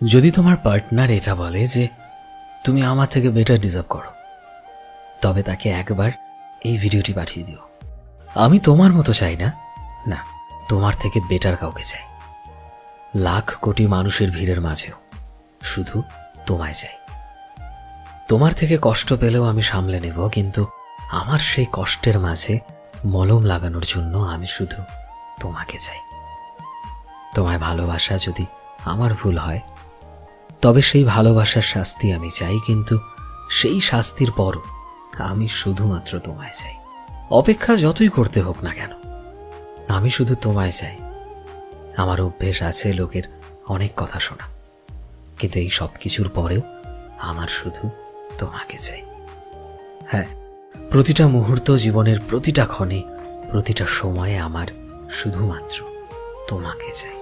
যদি তোমার পার্টনার এটা বলে যে, তুমি আমার থেকে বেটার ডিজার্ভ করো, তবে তাকে একবার এই ভিডিওটি পাঠিয়ে দিও। আমি তোমার মতো চাই না। না, তোমার থেকে বেটার কাউকে চাই। লাখ কোটি মানুষের ভিড়ের মাঝেও শুধু তোমায় চাই। তোমার থেকে কষ্ট পেলেও আমি সামলে নেব, কিন্তু আমার সেই কষ্টের মাঝে মলম লাগানোর জন্য আমি শুধু তোমাকে চাই। তোমায় ভালোবাসা যদি আমার ভুল হয় তবে সেই ভালোবাসার শাস্তি আমি চাই, কিন্তু সেই শাস্তির পরও আমি শুধুমাত্র তোমায় চাই। অপেক্ষা যতই করতে হোক না কেন, আমি শুধু তোমায় চাই। আমার অভ্যেস আছে লোকের অনেক কথা শোনা, কিন্তু এই সব কিছুর পরেও আমার শুধু তোমাকে চাই। হ্যাঁ প্রতিটা মুহূর্ত জীবনের প্রতিটা ক্ষণে, প্রতিটা সময়ে আমার শুধুমাত্র তোমাকে চাই।